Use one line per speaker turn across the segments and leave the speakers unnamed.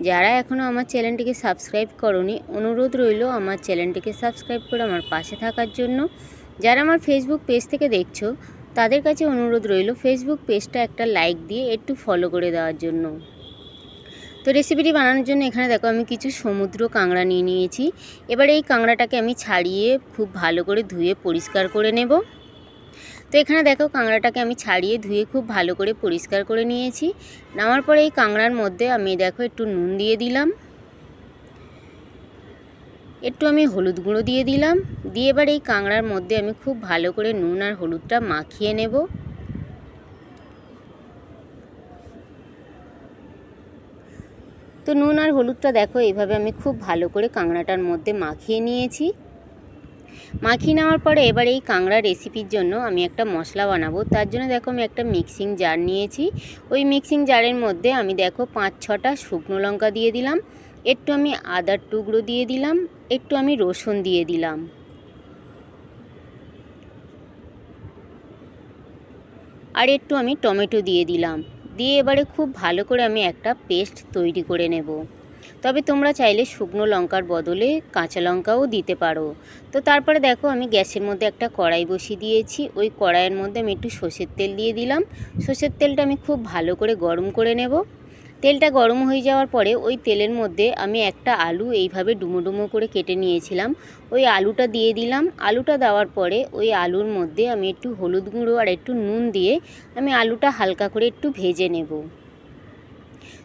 যারা এখনও আমার চ্যানেলটিকে সাবস্ক্রাইব করনি, অনুরোধ রইল আমার চ্যানেলটিকে সাবস্ক্রাইব করে আমার পাশে থাকার জন্য। যারা আমার ফেসবুক পেজ থেকে দেখছ, তাদের কাছে অনুরোধ রইল ফেসবুক পেজটা একটা লাইক দিয়ে একটু ফলো করে দেওয়ার জন্য। তো রেসিপিটি বানানোর জন্য এখানে দেখো আমি কিছু সমুদ্র কাঁকড়া নিয়ে নিয়েছি। এবার এই কাঁকড়াটাকে আমি ছাড়িয়ে খুব ভালো করে ধুয়ে পরিষ্কার করে নেব। তো এখানে দেখো কাঁকড়াটাকে আমি ছাড়িয়ে ধুয়ে খুব ভালো করে পরিষ্কার করে নিয়েছি। নামার পরে এই কাঁকড়ার মধ্যে আমি দেখো একটু নুন দিয়ে দিলাম। একটু আমি হলুদ গুঁড়ো দিয়ে দিলাম। দিয়ে এবার এই কাঁকড়ার মধ্যে আমি খুব ভালো করে নুন আর হলুদটা মাখিয়ে নেব। তো নুন আর হলুদটা দেখো এইভাবে আমি খুব ভালো করে কাঁকড়াটার মধ্যে মাখিয়ে নিয়েছি। মাখিয়ে নেওয়ার পরে এবার এই কাঁকড়া রেসিপির জন্য আমি একটা মশলা বানাবো। তার জন্য দেখো আমি একটা মিক্সিং জার নিয়েছি। ওই মিক্সিং জারের মধ্যে আমি দেখো পাঁচ ছটা শুকনো লঙ্কা দিয়ে দিলাম। একটু আমি আদার টুকরো দিয়ে দিলাম। একটু আমি রসুন দিয়ে দিলাম। আর একটু আমি টমেটো দিয়ে দিলাম। দিয়ে এবারে খুব ভালো করে আমি একটা পেস্ট তৈরি করে নেব। তবে তোমরা চাইলে শুকনো লঙ্কার বদলে কাঁচা লঙ্কাও দিতে পারো। তো তারপরে দেখো আমি গ্যাসের মধ্যে একটা কড়াই বসিয়ে দিয়েছি। ওই কড়াইয়ের মধ্যে আমি একটু সর্ষের তেল দিয়ে দিলাম। সর্ষের তেলটা আমি খুব ভালো করে গরম করে নেব। তেলটা গরম হয়ে যাওয়ার পরে ওই তেলের মধ্যে আমি একটা আলু এইভাবে ডুমো ডুমো করে কেটে নিয়েছিলাম। ওই আলুটা দিয়ে দিলাম। আলুটা দেওয়ার পরে ওই আলুর মধ্যে আমি একটু হলুদ গুঁড়ো আর একটু নুন দিয়ে আমি আলুটা হালকা করে একটু ভেজে নেব।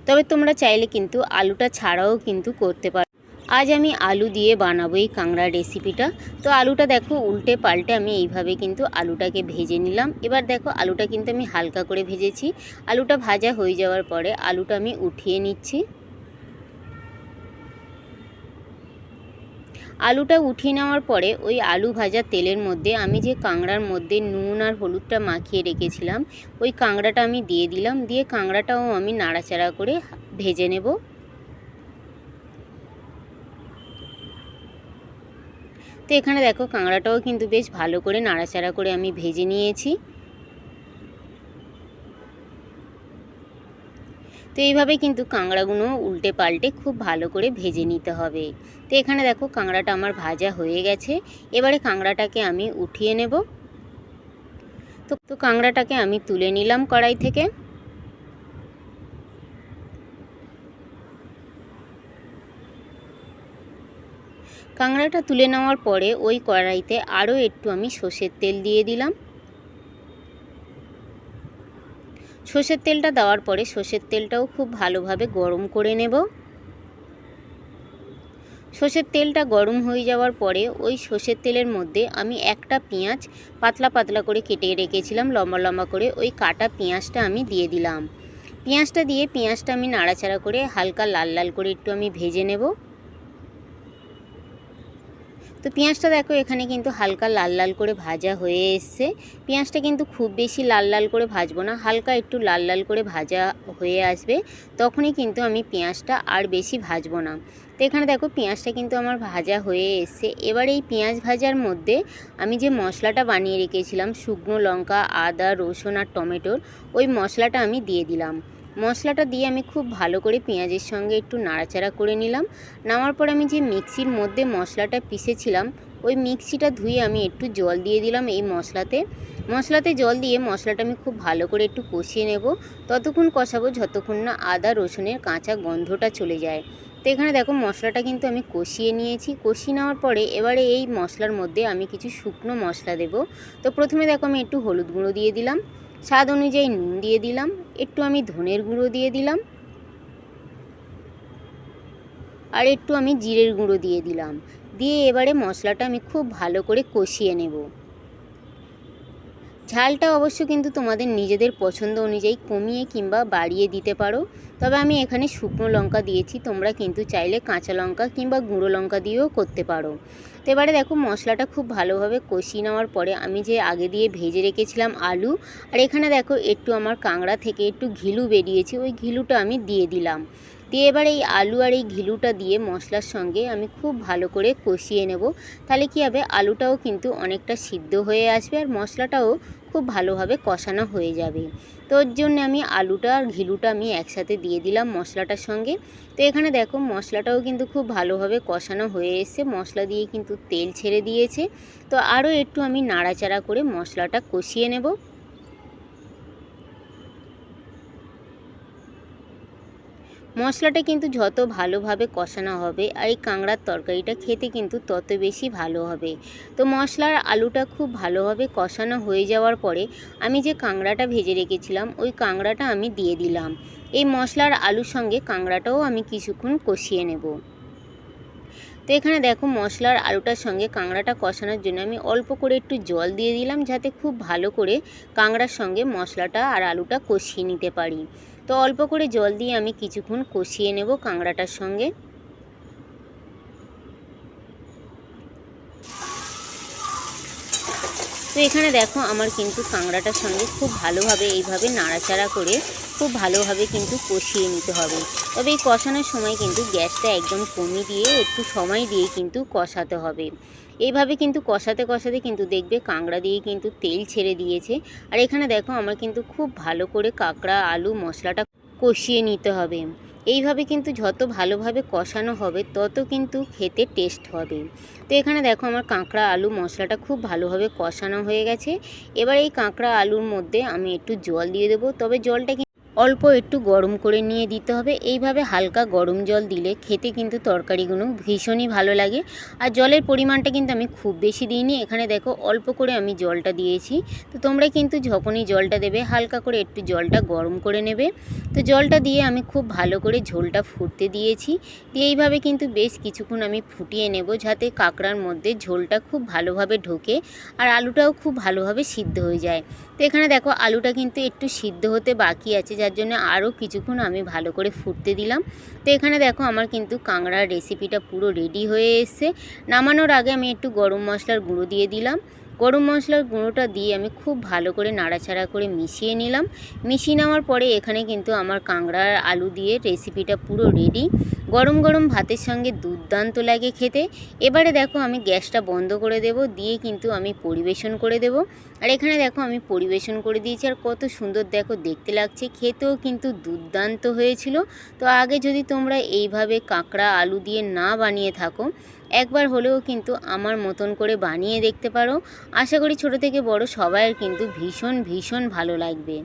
তবে তোমরা চাইলে কিন্তু আলুটা ছাড়াও কিন্তু করতে পারো। আজ আমি আলু দিয়ে বানাবো এই কাঁকড়া রেসিপিটা। তো আলুটা দেখো উল্টে পাল্টে আমি এইভাবে কিন্তু আলুটাকে ভেজে নিলাম। এবার দেখো আলুটা কিন্তু আমি হালকা করে ভেজেছি। আলুটা ভাজা হয়ে যাওয়ার পরে আলুটা আমি উঠিয়ে নিচ্ছি। আলুটা উঠিয়ে নেওয়ার পরে ওই আলু ভাজা তেলের মধ্যে আমি যে কাঁকড়ার মধ্যে নুন আর হলুদটা মাখিয়ে রেখেছিলাম, ওই কাঁকড়াটা আমি দিয়ে দিলাম, দিয়ে কাঁকড়াটাও আমি নাড়াচাড়া করে ভেজে নেব। তো এখানে দেখো কাঁকড়াটাও কিন্তু বেশ ভালো করে নাড়াচাড়া করে আমি ভেজে নিয়েছি। তো এইভাবে কিন্তু কাঁকড়াগুলো উল্টে পাল্টে খুব ভালো করে ভেজে নিতে হবে। তো এখানে দেখো কাঁকড়াটা আমার ভাজা হয়ে গেছে। এবারে কাঁকড়াটাকে আমি উঠিয়ে নেব। তো তো কাঁকড়াটাকে আমি তুলে নিলাম কড়াই থেকে। কাঁকড়াটা তুলে নেওয়ার পরে ওই কড়াইতে আরও একটু আমি সর্ষের তেল দিয়ে দিলাম। সর্ষের তেলটা দেওয়ার পরে সর্ষের তেলটাও খুব ভালোভাবে গরম করে নেব। সর্ষের তেলটা গরম হয়ে যাওয়ার পরে ওই সর্ষের তেলের মধ্যে আমি একটা পেঁয়াজ পাতলা পাতলা করে কেটে রেখেছিলাম, লম্বা লম্বা করে ওই কাটা পেঁয়াজটা আমি দিয়ে দিলাম। পেঁয়াজটা দিয়ে পেঁয়াজটা আমি নাড়াচাড়া করে হালকা লাল লাল করে একটু আমি ভেজে নেব। তো পেঁয়াজটা দেখো, এখানে কিন্তু হালকা লাল লাল করে ভাজা হয়ে এসছে। পেঁয়াজটা কিন্তু খুব বেশি লাল লাল করে ভাজবো না, হালকা একটু লাল লাল করে ভাজা হয়ে আসবে, তখনই কিন্তু আমি পেঁয়াজটা আর বেশি ভাজবো না। তো এখানে দেখো, পেঁয়াজটা কিন্তু আমার ভাজা হয়ে এসছে। এবার এই পেঁয়াজ ভাজার মধ্যে আমি যে মশলাটা বানিয়ে রেখেছিলাম, শুকনো লঙ্কা, আদা, রসুন আর টমেটোর, ওই মশলাটা আমি দিয়ে দিলাম। মশলাটা দিয়ে আমি খুব ভালো করে পেঁয়াজের সঙ্গে একটু নাড়াচাড়া করে নিলাম। নামার পর আমি যে মিক্সির মধ্যে মশলাটা পিসেছিলাম ওই মিক্সিটা ধুয়ে আমি একটু জল দিয়ে দিলাম এই মশলাতে। মশলাতে জল দিয়ে মশলাটা আমি খুব ভালো করে একটু কষিয়ে নেব। ততক্ষণ কষাবো যতক্ষণ না আদা, রসুনের কাঁচা গন্ধটা চলে যায়। তো এখানে দেখো মশলাটা কিন্তু আমি কষিয়ে নিয়েছি। কষিয়ে নেওয়ার পরে এবারে এই মশলার মধ্যে আমি কিছু শুকনো মশলা দেব। তো প্রথমে দেখো আমি একটু হলুদ গুঁড়ো দিয়ে দিলাম। স্বাদ অনুযায়ী নুন দিয়ে দিলাম, একটু আমি ধনের গুঁড়ো দিয়ে দিলাম, আর একটু আমি জিরের গুঁড়ো দিয়ে দিলাম। দিয়ে এবারে মশলাটা আমি খুব ভালো করে কষিয়ে নেব। ঝালটা অবশ্য কিন্তু তোমাদের নিজেদের পছন্দ অনুযায়ী কমিয়ে কিংবা বাড়িয়ে দিতে পারো। তবে আমি এখানে শুকনো লঙ্কা দিয়েছি, তোমরা কিন্তু চাইলে কাঁচা লঙ্কা কিংবা গুঁড়ো লঙ্কা দিয়েও করতে পারো। তো এবারে দেখো মশলাটা খুব ভালোভাবে কষিয়ে নেওয়ার পরে আমি যে আগে দিয়ে ভেজে রেখেছিলাম আলু, আর এখানে দেখো একটু আমার কাঁংড়া থেকে একটু ঘিলু বেরিয়েছে, ওই ঘিলুটা আমি দিয়ে দিলাম। দিয়ে এবার এই আলু আর এই ঘিলুটা দিয়ে মশলার সঙ্গে আমি খুব ভালো করে কষিয়ে নেব। তাহলে কী হবে? আলুটাও কিন্তু অনেকটা সিদ্ধ হয়ে আসবে আর মশলাটাও খুব ভালোভাবে কষানো হয়ে যাবে। তো ওর জন্য আমি আলুটা আর ঘিলুটা আমি একসাথে দিয়ে দিলাম মশলাটার সঙ্গে। তো এখানে দেখো মশলাটাও কিন্তু খুব ভালোভাবে কষানো হয়ে এসছে। মশলা দিয়ে কিন্তু তেল ছেড়ে দিয়েছে। তো আরও একটু আমি নাড়াচাড়া করে মশলাটা কষিয়ে নেব। মশলাটা কিন্তু যত ভালোভাবে কষানো হবে আর এই কাঁকড়ার তরকারিটা খেতে কিন্তু তত বেশি ভালো হবে। তো মশলার আলুটা খুব ভালোভাবে কষানো হয়ে যাওয়ার পরে আমি যে কাঁকড়াটা ভেজে রেখেছিলাম, ওই কাঁকড়াটা আমি দিয়ে দিলাম। এই মশলার আলুর সঙ্গে কাঁকড়াটাও আমি কিছুক্ষণ কষিয়ে নেব। তো এখানে দেখো মশলার আলুটার সঙ্গে কাঁকড়াটা কষানোর জন্য আমি অল্প করে একটু জল দিয়ে দিলাম যাতে খুব ভালো করে কাঁকড়ার সঙ্গে মশলাটা আর আলুটা কষিয়ে নিতে পারি। তো অল্প করে জল দিয়ে আমি কিছুক্ষণ কষিয়ে নেব কাঁকড়াটার সঙ্গে। তো এখানে দেখো আমার কিন্তু কাঁকড়াটার সঙ্গে খুব ভালোভাবে এইভাবে নাড়াচাড়া করে খুব ভালোভাবে কিন্তু কষিয়ে নিতে হবে। তবে এই কষানোর সময় কিন্তু গ্যাসটা একদম কমিয়ে দিয়ে একটু সময় দিয়ে কিন্তু কষাতে হবে। এইভাবে কিন্তু কষাতে কষাতে কিন্তু দেখবে কাঁকড়া দিয়ে কিন্তু তেল ছেড়ে দিয়েছে। আর এখানে দেখো আমার কিন্তু খুব ভালো করে কাঁকড়া, আলু, মশলাটা কষিয়ে নিতে হবে। এইভাবে কিন্তু যত ভালোভাবে কষানো হবে, তত কিন্তু খেতে টেস্ট হবে। তো এখানে দেখো আমার কাঁকড়া, আলু, মশলাটা খুব ভালোভাবে কষানো হয়ে গেছে। এবার এই কাঁকড়া, আলুর মধ্যে আমি একটু জল দিয়ে দেবো। তবে জলটা অল্প একটু গরম করে নিয়ে দিতে হবে। এইভাবে হালকা গরম জল দিলে খেতে কিন্তু তরকারিগুলো ভীষণই ভালো লাগে। আর জলের পরিমাণটা কিন্তু আমি খুব বেশি দিইনি। এখানে দেখো অল্প করে আমি জলটা দিয়েছি। তো তোমরা কিন্তু যখনই জলটা দেবে, হালকা করে একটু জলটা গরম করে নেবে। তো জলটা দিয়ে আমি খুব ভালো করে ঝোলটা ফুটতে দিয়েছি। দিয়ে এইভাবে কিন্তু বেশ কিছুক্ষণ আমি ফুটিয়ে নেব যাতে কাঁকড়ার মধ্যে ঝোলটা খুব ভালোভাবে ঢোকে আর আলুটাও খুব ভালোভাবে সিদ্ধ হয়ে যায়। তো এখানে দেখো আলুটা কিন্তু একটু সিদ্ধ হতে বাকি আছে। যার জন্য আরও কিছুক্ষণ আমি ভালো করে ফুটতে দিলাম। তো এখানে দেখো আমার কিন্তু কাঁকড়ার রেসিপিটা পুরো রেডি হয়ে এসছে। নামানোর আগে আমি একটু গরম মশলার গুঁড়ো দিয়ে দিলাম। গরম মশলার গুঁড়োটা দিয়ে আমি খুব ভালো করে নাড়াচাড়া করে মিশিয়ে নিলাম। মিশিয়ে নেওয়ার পরে এখানে কিন্তু আমার কাঁকড়ার আলু দিয়ে রেসিপিটা পুরো রেডি গরম গরম ভাতের সঙ্গে দুর্দান্ত লাগে খেতে। এবারে দেখো আমি গ্যাসটা বন্ধ করে দেব, দিয়ে কিন্তু আমি পরিবেশন করে দেব। আর এখানে দেখো আমি পরিবেশন করে দিয়েছি, আর কত সুন্দর দেখো দেখতে লাগছে, খেতেও কিন্তু দুর্দান্ত হয়েছিল। তো আগে যদি তোমরা এইভাবে কাঁকড়া, আলু দিয়ে না বানিয়ে থাকো, একবার হলেও কিন্তু আমার মতন করে বানিয়ে দেখতে পারো। আশা করি ছোট থেকে বড় সবাইয়ের কিন্তু ভীষণ ভীষণ ভালো লাগবে।